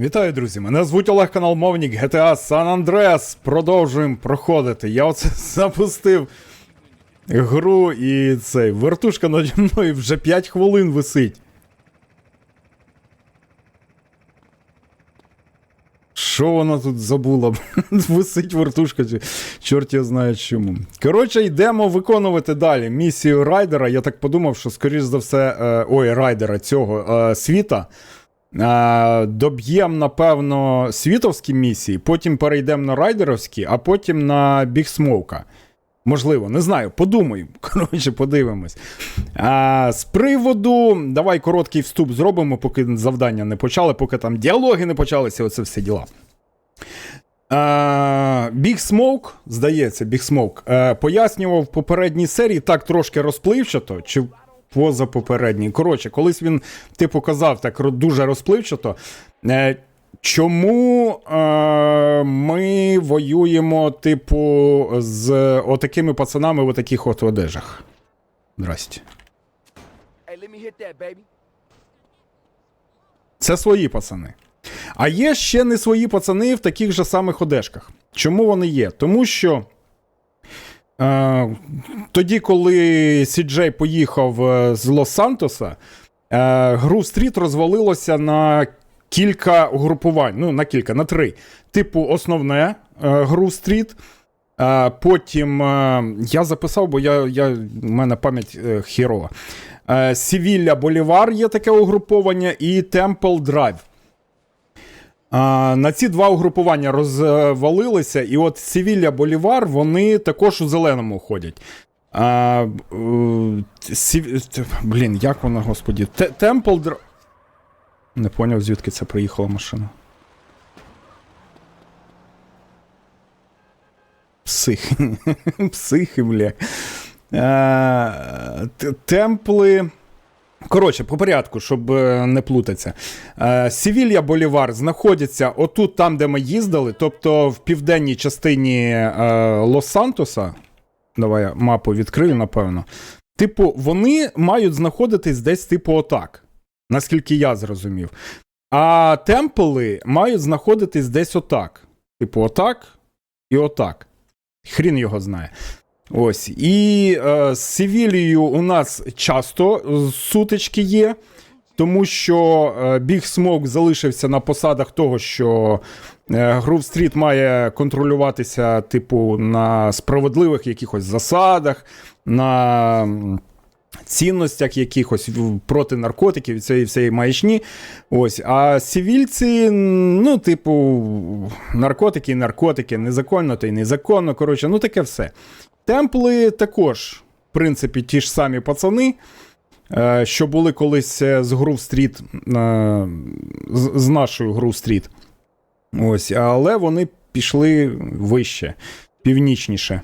Вітаю, друзі! Мене звуть Олег канал Мовник GTA San Andreas. Продовжуємо проходити. Я оце запустив гру і цей вертушка наді мною вже 5 хвилин висить. Що вона тут забула? Висить вертушка, чорт я знає чому. Коротше, йдемо виконувати далі місію райдера. Я так подумав, що, скоріш за все, е, ой, райдера цього е, світа. Доб'ємо, напевно, світовські місії, потім перейдемо на райдеровські, а потім на бігсмоука. Можливо, не знаю, подумаємо. Коротше, подивимось. А, з приводу. Давай короткий вступ зробимо, поки завдання не почали, поки там діалоги не почалися, оце все діла. Біг Смоук, здається, Біг Смоук, е, пояснював в попередній серії так трошки розпливчато, чи поза попередній. Коротше, колись він, типу, казав так дуже розпливчато. Е, Чому е, ми воюємо, типу, з отакими пацанами в отаких от одежах? Baby. Це свої пацани. А є ще не свої пацани в таких же самих одежках. Чому вони є? Тому що тоді, коли Сіджей поїхав е, з Лос-Сантоса, е, Гру Стріт розвалилося на кілька угрупувань. Ну, на кілька, на три. Типу, основне е, Гру Стріт. Е, потім е, я записав, бо я, я, в мене пам'ять е, хірова. Е, Сівілля Болівар є таке угруповання, і Темпл Драйв. А, на ці два угрупування розвалилися, і от Сівілля Болівар вони також у зеленому ходять. А, е, Сів... Блін, як вона, господі? Те- Темпл Драйв. Не поняв, звідки це приїхала машина. Психи. Психи, бля. Е, т- Темпли. Коротше, по порядку, щоб е, не плутатися. Е, Сівілья Болівар знаходиться отут, там, де ми їздили, тобто в південній частині е, Лос-Сантоса. Давай я мапу відкрию, напевно. Типу, вони мають знаходитись десь, типу, отак. Наскільки я зрозумів. А темпли мають знаходитись десь отак. Типу, отак і отак. Хрін його знає. Ось. І е, з Севілією у нас часто е, сутички є, тому що е, Біг Смок залишився на посадах того, що е, Грув Стріт має контролюватися, типу, на справедливих якихось засадах, на цінностях якихось проти наркотиків і цієї всієї маячні. Ось. А сівільці, ну, типу, наркотики наркотики, незаконно то й незаконно. Коротше, ну таке все. Темпли також, в принципі, ті ж самі пацани, е, що були колись е, з Грув Стріт, е, з, нашою Грув Стріт. Ось, але вони пішли вище, північніше.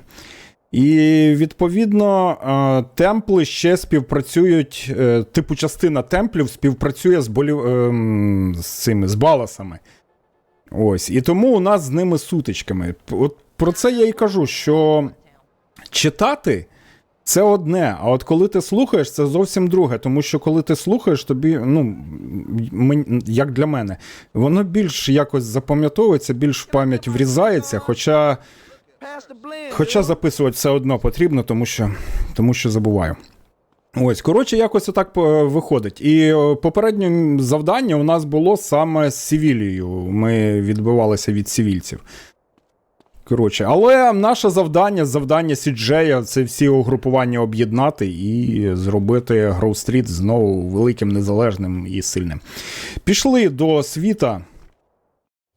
І відповідно е, темпли ще співпрацюють, е, типу частина темплів співпрацює з, болі... ем, з цими з баласами. Ось. І тому у нас з ними сутичками. От про це я і кажу, що читати це одне, а от коли ти слухаєш, це зовсім друге. Тому що коли ти слухаєш, тобі, ну, як для мене, воно більш якось запам'ятовується, більш в пам'ять врізається, хоча. Хоча записувати все одно потрібно, тому що, тому що забуваю. Ось, коротше, якось отак е, виходить. І е, попереднє завдання у нас було саме з Сівілією. Ми відбивалися від сівільців. Коротше, але наше завдання, завдання Сіджея це всі угрупування об'єднати і зробити Гроу Стріт знову великим, незалежним і сильним. Пішли до світа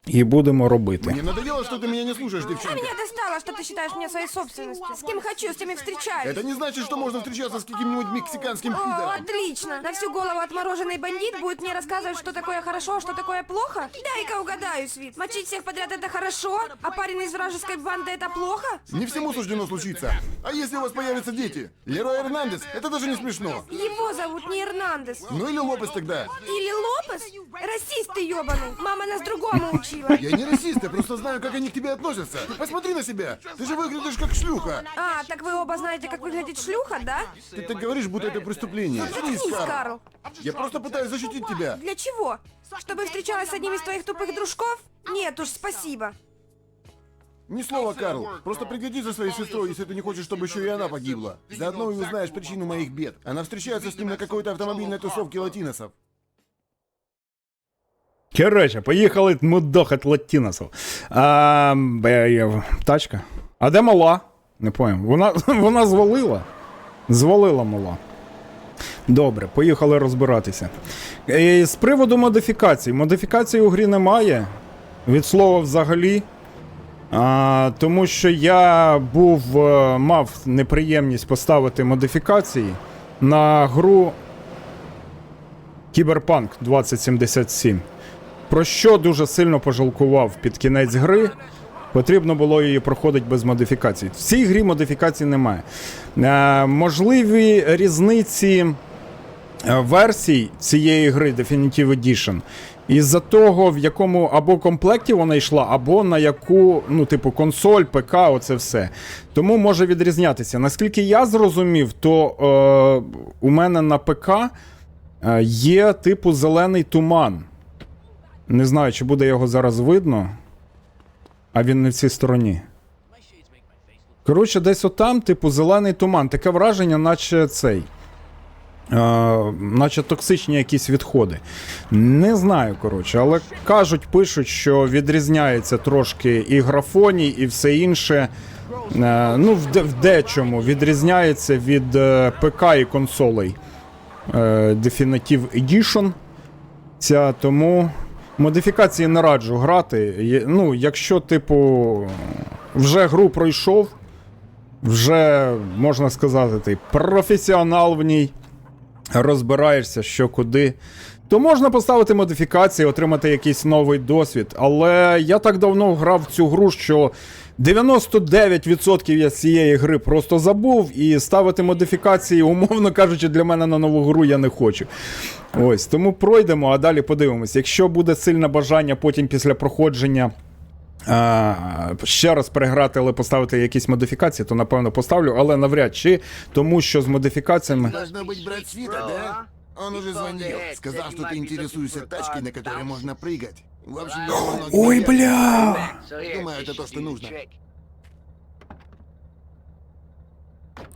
і будемо робити. Мне надоело, что ты меня не слушаешь, девчонка. Меня достало, что ты считаешь меня своей собственностью. С кем хочу, с тем и встречаюсь. Это не значит, что можно встречаться с каким-нибудь мексиканским О, пидором. отлично. На всю голову отмороженный бандит будет мне рассказывать, что такое хорошо, а что такое плохо? Дай-ка угадаю, Свит. Мочить всех подряд это хорошо, а парень из вражеской банды это плохо? Не всему суждено случиться. А если у вас появятся дети? Лерой Эрнандес? Это даже не смешно. Его зовут не Эрнандес. Ну или Лопес тогда. Или Лопес? Расист ты ебаный. Мама нас другому учила. Спасибо. Я не расист, я просто знаю, как они к тебе относятся. Посмотри на себя. Ты же выглядишь как шлюха. А, так вы оба знаете, как выглядит шлюха, да? Ты так говоришь, будто это преступление. Заткнись. Карл. Я просто пытаюсь защитить тебя. Для чего? Чтобы встречалась с одним из твоих тупых дружков? Нет уж, спасибо. Ни слова, Карл. Просто пригляди за своей сестрой, если ты не хочешь, чтобы еще и она погибла. Заодно и узнаешь причину моих бед. Она встречается с ним на какой-то автомобильной тусовке латиносов. Коротше, поїхали мудохать латіносов. А, тачка. А де мала? Не поняв. Вона, вона звалила. Звалила мала. Добре, поїхали розбиратися. Е, З приводу модифікацій. Модифікацій у грі немає. Від слова взагалі. А, тому що я був, е, мав неприємність поставити модифікації на гру Кіберпанк 2077. Про що дуже сильно пожалкував під кінець гри. Потрібно було її проходити без модифікацій. В цій грі модифікацій немає. Е, можливі різниці е, версій цієї гри Definitive Edition. Із-за того, в якому або комплекті вона йшла, або на яку, ну, типу, консоль, ПК, оце все. Тому може відрізнятися. Наскільки я зрозумів, то е, у мене на ПК е, є типу зелений туман. Не знаю, чи буде його зараз видно. А він не в цій стороні. Коротше, десь отам, типу, зелений туман. Таке враження, наче цей. Е, наче токсичні якісь відходи. Не знаю, коротше, але кажуть, пишуть, що відрізняється трошки і графоній, і все інше. Е, ну, в, в дечому відрізняється від е, ПК і консолей. Е, Definitive Edition. Ця, тому модифікації не раджу грати. Ну, якщо, типу, вже гру пройшов, вже, можна сказати, ти професіонал в ній, розбираєшся, що куди. То можна поставити модифікації, отримати якийсь новий досвід. Але я так давно грав в цю гру, що 99% я з цієї гри просто забув, і ставити модифікації, умовно кажучи, для мене на нову гру я не хочу. Ось, тому пройдемо, а далі подивимось. Якщо буде сильне бажання потім після проходження. А, ще раз переграти, але поставити якісь модифікації, то напевно поставлю, але навряд чи, тому що з модифікаціями. Должно быть брат Свита, да? Он уже звонил. Сказал, что ты интересуешься тачкой, на которой можно прыгать. В общем, я его много Ой, не бля! Думаю, это то, что нужно.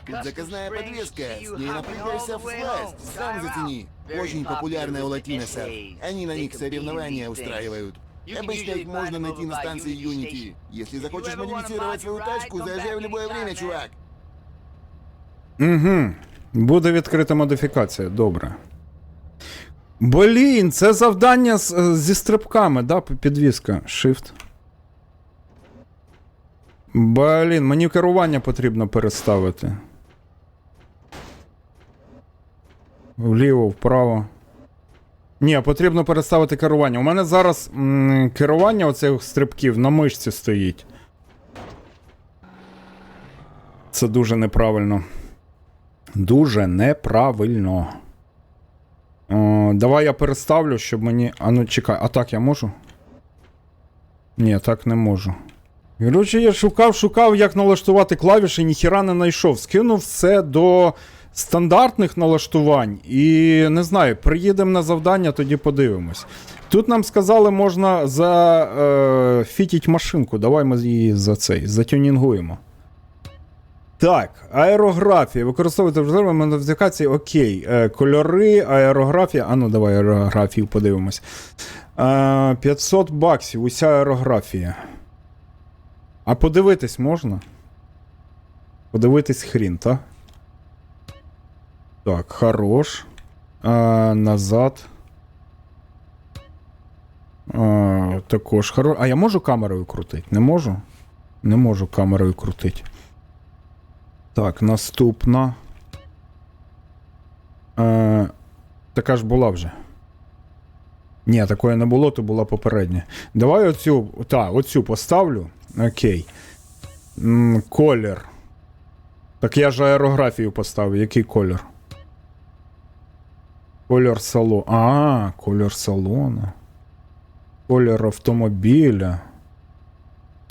Тут заказная подвеска. С ней напрягаешься в сласть. Сам затяни. Очень популярная у латиносов. Они на них соревнования устраивают. Обычно их можно найти на станции Unity. Если захочешь модифицировать свою тачку, заезжай в любое время, чувак. Угу. Буде відкрита модифікація, добре. Блін, це завдання з, зі стрибками, да, підвіска. Shift. Блін, мені керування потрібно переставити. Вліво, вправо. Ні, потрібно переставити керування. У мене зараз м, керування оцих стрибків на мишці стоїть. Це дуже неправильно. Дуже неправильно. О, давай я переставлю, щоб мені. А ну чекай, а так я можу? Ні, так не можу. Коротше, я шукав, шукав, як налаштувати клавіші, ніхіра не знайшов. Скинув все до стандартних налаштувань. І не знаю, приїдемо на завдання, тоді подивимось. Тут нам сказали, можна зафітіть машинку. Давай ми її за цей затюнінгуємо. Так, аерографія. Використовуйте в модифікації. Окей. Е, кольори, аерографія. А ну, давай аерографію подивимось. Е, 500 баксів, уся аерографія. А подивитись можна? Подивитись хрін, так? Так, хорош. Е, назад. Е, також хорош. А я можу камерою крутити? Не можу? Не можу камерою крутити. Так, наступна. Е, така ж була вже. Ні, такої не було, то була попередня. Давай оцю. Та, оцю поставлю. Окей. М, колір. Так я ж аерографію поставив. Який колір? Колір салону. А, колір салону. Колір автомобіля.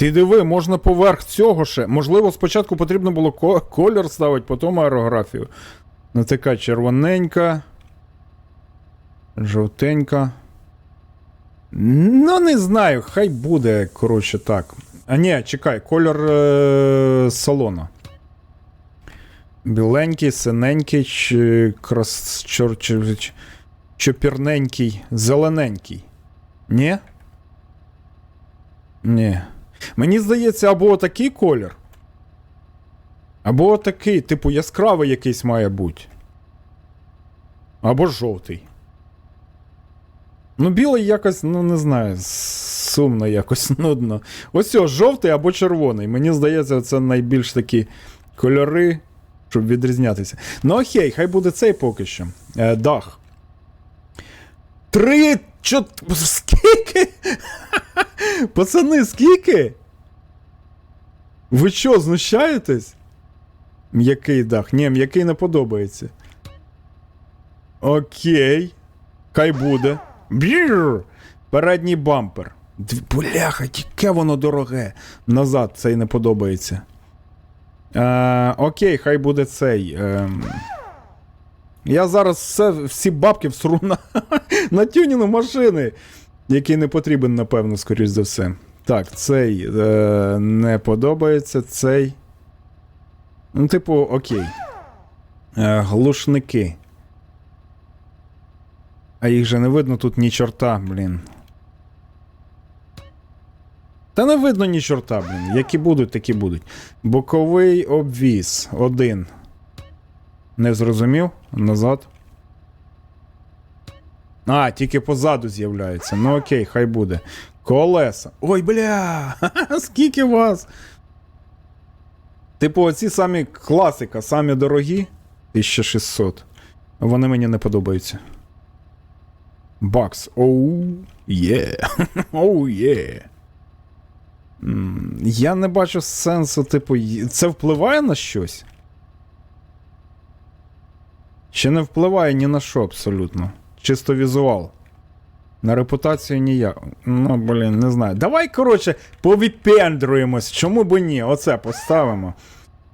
Ти диви, можна поверх цього ще. Можливо, спочатку потрібно було ко- колір ставити, потім аерографію. Ну, така червоненька. Жовтенька. Ну, не знаю, хай буде, коротше, так. А ні, чекай, колір е- салона. Біленький, синенький, чи крас... чор... чопірненький, зелененький. Ні? Ні. Мені здається, або такий колір. Або такий, типу, яскравий якийсь має бути. Або жовтий. Ну, білий якось, ну не знаю, сумно якось нудно. Ось о, жовтий або червоний. Мені здається, це найбільш такі кольори, щоб відрізнятися. Ну окей, хай буде цей поки що. Е, дах. Три. Чо... Скільки? Пацани, скільки? Ви що, знущаєтесь? М'який дах. Ні, м'який не подобається. Окей. Хай буде. Бір! Передній бампер. Бляха, яке воно дороге. Назад цей не подобається. Е, окей, хай буде цей. Е, я зараз все, всі бабки всру на, на тюніну машини, який не потрібен, напевно, скоріш за все. Так, цей е, не подобається, цей. Ну, типу, окей. Е, глушники. А їх же не видно тут ні чорта, блін. Та не видно ні чорта, блін. Які будуть, такі будуть. Боковий обвіз. Один. Не зрозумів? Назад. А, тільки позаду з'являється. Ну окей, хай буде. Колеса. Ой, бля! Скільки вас? Типу, оці самі класика, самі дорогі. 1600. Вони мені не подобаються. Бакс. Оу, є. Оу, є. Я не бачу сенсу, типу, це впливає на щось? Чи не впливає ні на що абсолютно? Чисто візуал. На репутацію ніяк. Ну, блін, не знаю. Давай, коротше, повіпендруємось. Чому б ні? Оце поставимо.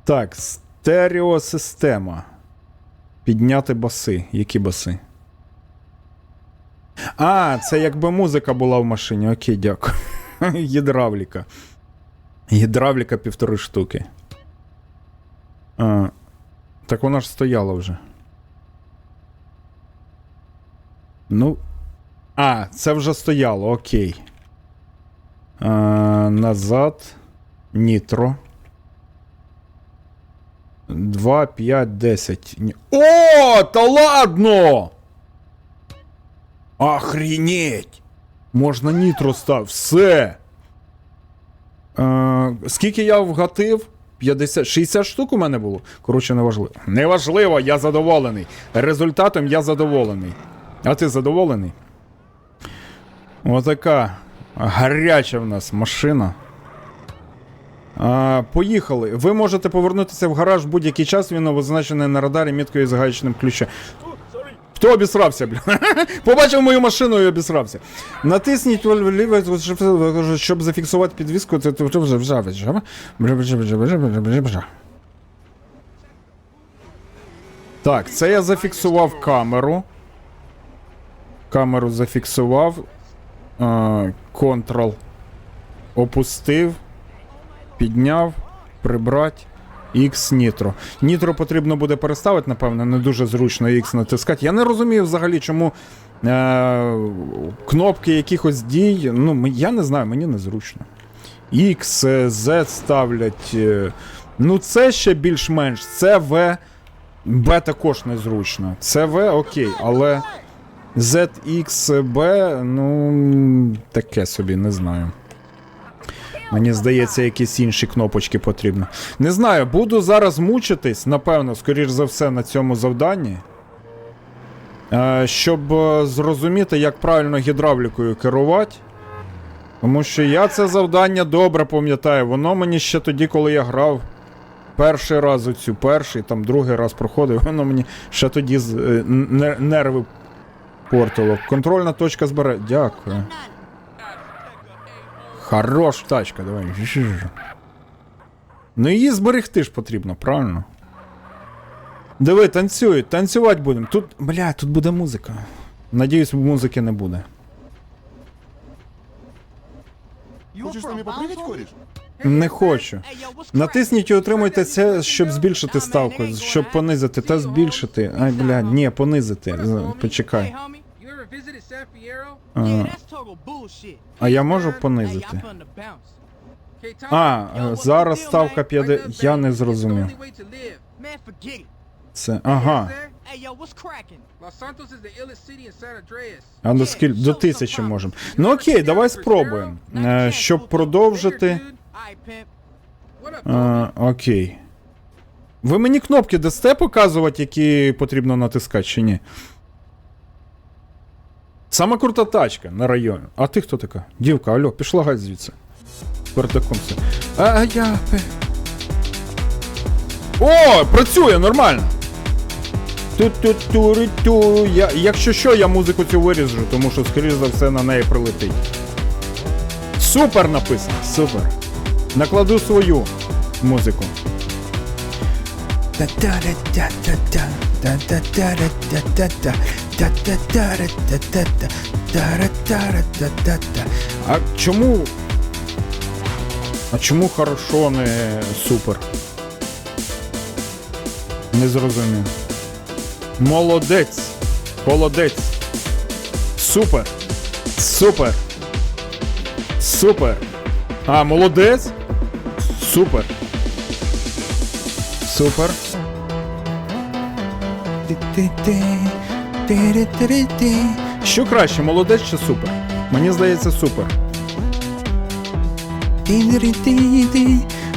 Так, стереосистема. Підняти баси. Які баси? А, це якби музика була в машині. Окей, дякую. Гідравліка. Гідравліка півтори штуки. А, так вона ж стояла вже. Ну. А, це вже стояло, окей. А, назад. Нітро. 2, 5, 10. О, та ладно! Охренеть! Можна нітро став. Все. Е, скільки я вгатив? 50, 60 штук у мене було. Коротше, неважливо. Неважливо, я задоволений. Результатом я задоволений. А ти задоволений? Отака гаряча в нас машина. А, поїхали. Ви можете повернутися в гараж в будь-який час, він обозначений на радарі міткою з гаячним ключем. Хто обісрався, бля? Побачив мою машину і обісрався. Натисніть ліве, щоб- зафіксувати підвіску. Це вже вже вже Так, це я зафіксував камеру. Камеру зафіксував. Контрол. Опустив. Підняв. Прибрати. X Nitro. Nitro потрібно буде переставити, напевно, не дуже зручно X натискати. Я не розумію взагалі, чому е- кнопки якихось дій. Ну, я не знаю, мені незручно. X, е, Z ставлять. е, Ну, це ще більш-менш. Це В. Б також незручно. Це В, окей, але ZXB, ну, таке собі, не знаю. Мені здається, якісь інші кнопочки потрібно. Не знаю, буду зараз мучитись, напевно, скоріш за все, на цьому завданні. Е, щоб е, зрозуміти, як правильно гідравлікою керувати. Тому що я це завдання добре пам'ятаю. Воно мені ще тоді, коли я грав перший раз у цю перший, там другий раз проходив, воно мені ще тоді е, нерви портило. Контрольна точка збере. Дякую. Хорош тачка, давай. Ну її зберегти ж потрібно, правильно? Диви, танцюють, танцювати будемо. Тут, бля, тут буде музика. Надіюсь, музики не буде. Хочешь с нами попрыгать, кореш? Не хочу. Натисніть і отримуйте це, щоб збільшити ставку, щоб понизити та збільшити. Ай, бля, ні, понизити. Почекай. А, а я можу понизити? А, зараз ставка 50. Я не зрозумів. Це. Ага. А до скіль до тисячі можемо. Ну окей, давай спробуємо. Е, щоб продовжити. Е, окей. Ви мені кнопки дасте показувати, які потрібно натискати чи ні? Сама крута тачка на районі. А ти хто така? Дівка, алло, пішла гать звідси. Передакомся. А я. О, працює нормально. Ту-ту-ту-рі-ту. Я, якщо що, я музику цю виріжу, тому що, скоріш за все, на неї прилетить. Супер написано, супер. Накладу свою музику. А чому. А чому хорошо не супер? Не зрозумів. Молодець. Холодець. Супер. Супер. Супер. А, молодець. Супер. Супер. Що краще, молодець чи супер? Мені здається, супер.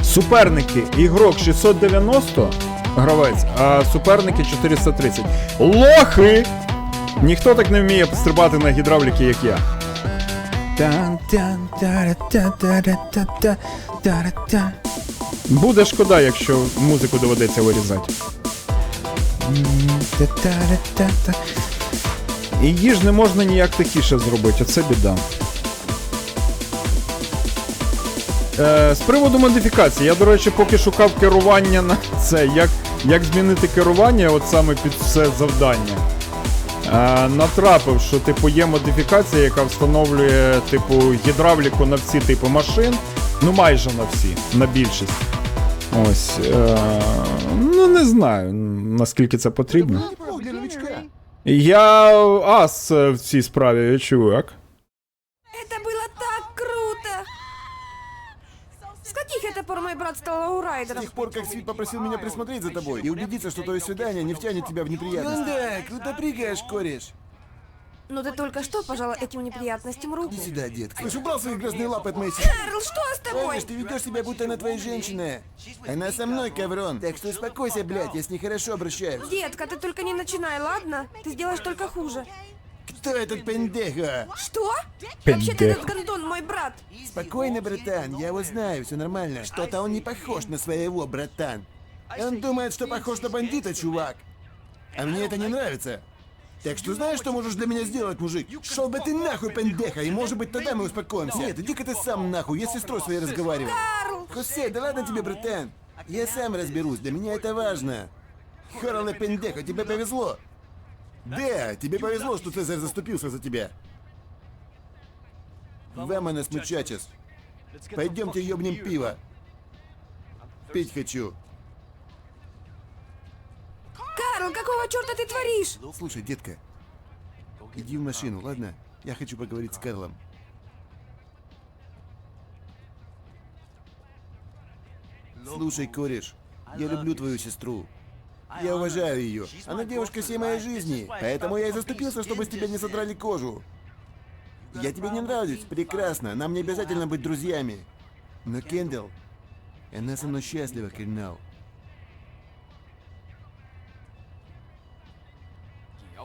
Суперники. Ігрок 690 гравець, а суперники 430. Лохи! Ніхто так не вміє стрибати на гідравліки, як я. Буде шкода, якщо музику доведеться вирізати. І її ж не можна ніяк тихіше зробити, оце біда. Е, з приводу модифікації, я, до речі, поки шукав керування на це, як, як змінити керування, от саме під це завдання. Е, натрапив, що типу є модифікація, яка встановлює типу гідравліку на всі типи машин. Ну майже на всі, на більшість. Ось. Е, ну не знаю, наскільки це потрібно. Я ас в цій справі, чувак. Пор мой брат стал С лоурайдером? тех пор, как Свит попросил меня присмотреть за тобой и убедиться, что твое свидание не втянет тебя в неприятности. да, круто прыгаешь, кореш. Ну ты только что пожала этим неприятностям руку. Иди сюда, детка. Слышь, убрал свои грязные лапы от моей Карл, что с тобой? Помнишь, ты ведешь себя, будто она твоя женщина. Она со мной, Коврон. Так что успокойся, блядь, я с ней хорошо обращаюсь. Детка, ты только не начинай, ладно? Ты сделаешь только хуже. Кто этот пендеха? Что? Вообще-то этот гондон мой брат. Спокойно, братан, я его знаю, все нормально. Что-то он не похож на своего, братан. Он думает, что похож на бандита, чувак. А мне это не нравится. Так что знаешь, что можешь для меня сделать, мужик? Шел бы ты нахуй, пендеха, и может быть тогда мы успокоимся. Нет, иди-ка ты сам нахуй, я с сестрой своей разговариваю. Карл! Хосе, да ладно тебе, братан. Я сам разберусь, для меня это важно. Хоралы пендеха, тебе повезло. Да, тебе повезло, что Цезарь заступился за тебя. Вэмонес мучачес. Пойдемте ёбнем пиво. Пить хочу. Карл, какого черта ты творишь? Слушай, детка, иди в машину, ладно? Я хочу поговорить с Карлом. Слушай, кореш, я люблю твою сестру. Я уважаю ее. Она девушка всей моей жизни. Поэтому я и заступился, чтобы с тебя не содрали кожу. Я тебе не нравлюсь. Прекрасно. Нам не обязательно быть друзьями. Но Кендалл, она со мной счастлива, Кеннал.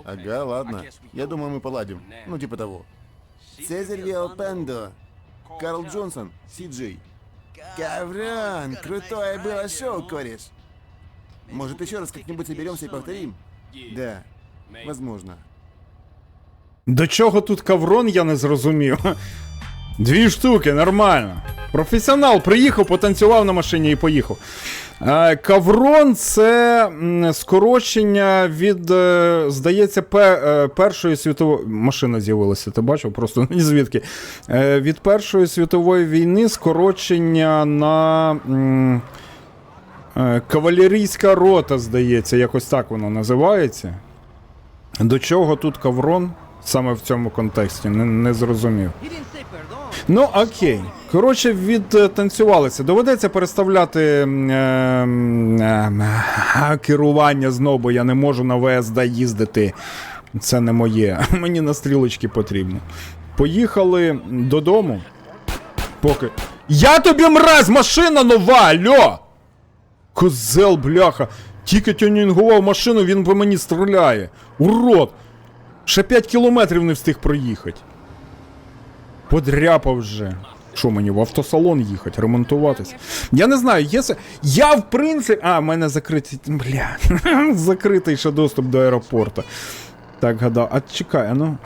Ага, ладно. Я думаю, мы поладим. Ну, типа того. Цезарь Виалпендо. Карл Джонсон, Си-Джей. Коврон! Крутое было шоу, кореш. Может, еще раз как-нибудь соберемся и повторим? Да, возможно. До чого тут каврон, я не зрозумів. Дві штуки, нормально. Професіонал приїхав, потанцював на машині і поїхав. Е, Каврон це скорочення від, е, здається, е, Першої світової. Машина з'явилася, ти бачив? Просто ні звідки. Від Першої світової війни скорочення на. Е, Кавалерійська рота, здається, якось так воно називається. До чого тут каврон? Саме в цьому контексті, не, не зрозумів. Ну, окей. Коротше, відтанцювалися. Доведеться переставляти е, е, керування знову, я не можу на ВСД їздити. Це не моє. Мені на стрілочки потрібно. Поїхали додому. Поки. Я тобі мразь, машина нова! Алло! Козел, бляха. Тільки тюнінгував машину, він по мені стріляє. Урод! Ще 5 кілометрів не встиг проїхати. Подряпав вже. Що мені в автосалон їхати, ремонтуватись? Я не знаю, є це. Я в принципі. А, в мене закритий. Бля. Закритий ще доступ до аеропорту. Так, гадав. А чекай, а ну.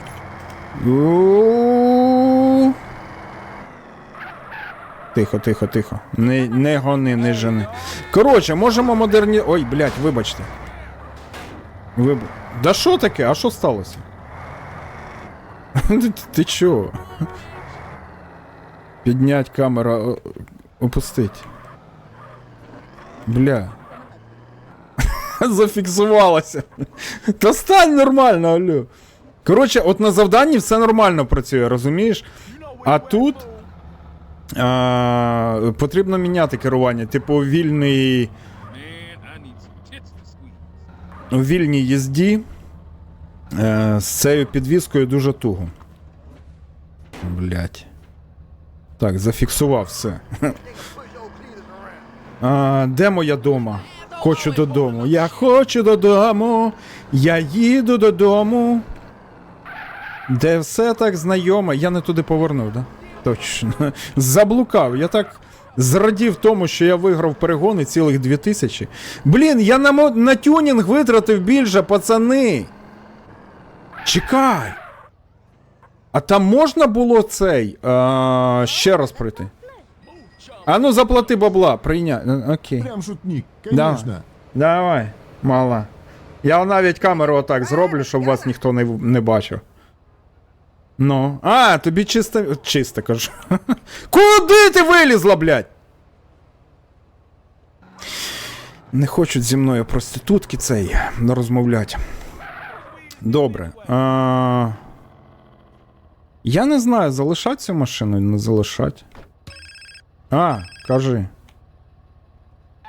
Тихо, тихо, тихо. Не, не гони, не жени. Коротше, можемо модерні. Ой, блядь, вибачте. Виб... Да що таке? А що сталося? ти, ти чого? Піднять камера, опустить. Бля. Зафіксувалося. Та стань нормально, алло. Коротше, от на завданні все нормально працює, розумієш? А тут. А, потрібно міняти керування. Типу, вільний. У вільній їзді е, з цією підвіскою дуже туго. Блять. Так, зафіксував все. А, де моя дома? Хочу додому. Я хочу додому. Я їду додому. Де все так знайоме. Я не туди повернув, да? Точно. Заблукав. Я так зрадів тому, що я виграв перегони цілих 2000. Блін, я на, на тюнінг витратив більше, пацани. Чекай. А там можна було цей. А, ще раз пройти. А ну заплати бабла, прийня. Е, Окей. Прям шутник, Да. конечно. Давай, мала. Я навіть камеру отак зроблю, щоб вас ніхто не, не бачив. Ну. А, тобі чисто. Чисто кажу. Куди ти вилізла, блядь? Не хочуть зі мною проститутки цей не розмовляти. Добре. А... Я не знаю, залишать цю машину, не залишать. А, кажи.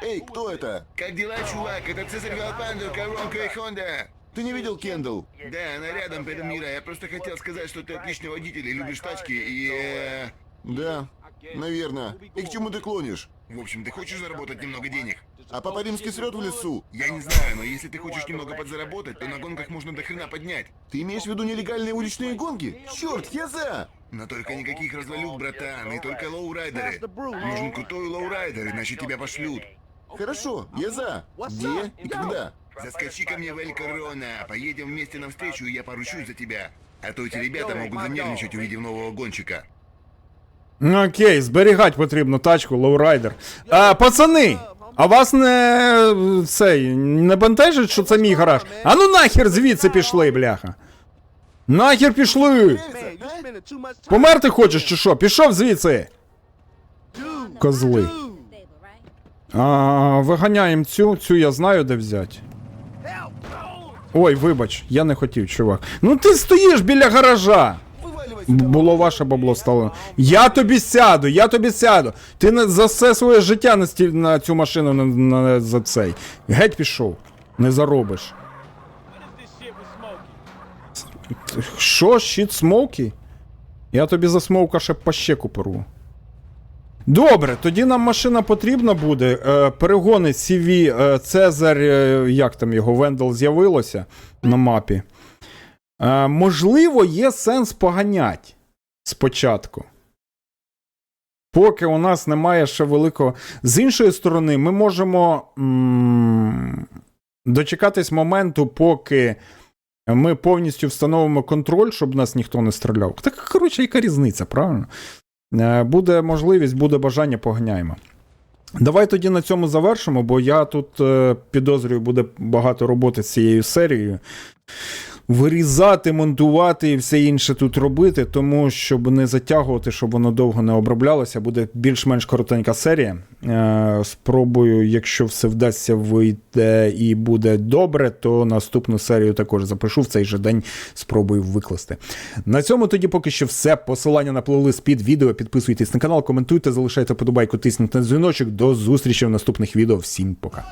Эй, кто это? Как дела, чувак? Это Цезарь Галпандер, коронка и Хонда. Ты не видел Кендалл? Да, она рядом, перед мира. Я просто хотел сказать, что ты отличный водитель и любишь тачки, и... э, Да, наверное. И к чему ты клонишь? В общем, ты хочешь заработать немного денег? А Папа Римский срет в лесу? Я не знаю, но если ты хочешь немного подзаработать, то на гонках можно до хрена поднять. Ты имеешь в виду нелегальные уличные гонки? Черт, я за! Но только никаких развалюх, братан, и только лоурайдеры. Нужен крутой лоурайдер, иначе тебя пошлют. Хорошо, я за. Где и когда? Заскочи ко мне в Эль Корона, поедем вместе навстречу, и я поручусь за тебя. А то эти ребята могут занервничать, увидев нового гонщика. Ну, Окей, зберігати потрібно тачку, лоурайдер. А, пацани! А вас не цей не бентежить, що це мій гараж? А ну нахер звідси пішли, бляха. Нахер пішли! Померти хочеш чи що? Пішов звідси! Козли. А, виганяємо цю, цю я знаю, де взяти. Ой, вибач, я не хотів, чувак. Ну ти стоїш біля гаража. Було ваше бабло стало. Я тобі сяду, я тобі сяду. Ти не за все своє життя на, сті... на цю машину на, на, за цей. Геть пішов. Не заробиш. Що, щит смоукі? Я тобі за смоука ще по щеку порву. Добре, тоді нам машина потрібна буде. Е, перегони CV, е, Цезарь, е, як там його, Вендел з'явилося на мапі. Можливо, є сенс поганять спочатку. Поки у нас немає ще великого. З іншої сторони, ми можемо м- дочекатись моменту, поки ми повністю встановимо контроль, щоб нас ніхто не стріляв. Так, коротше, яка різниця, правильно? Е, Буде можливість, буде бажання, поганяємо. Давай тоді на цьому завершимо, бо я тут е, підозрюю, буде багато роботи з цією серією. Вирізати, монтувати і все інше тут робити, тому щоб не затягувати, щоб воно довго не оброблялося, буде більш-менш коротенька серія. Е, спробую, якщо все вдасться вийде і буде добре, то наступну серію також запишу в цей же день, спробую викласти. На цьому тоді поки що все. Посилання на плейлист під відео. Підписуйтесь на канал, коментуйте, залишайте подобайку, тисніть на дзвіночок. До зустрічі в наступних відео. Всім пока.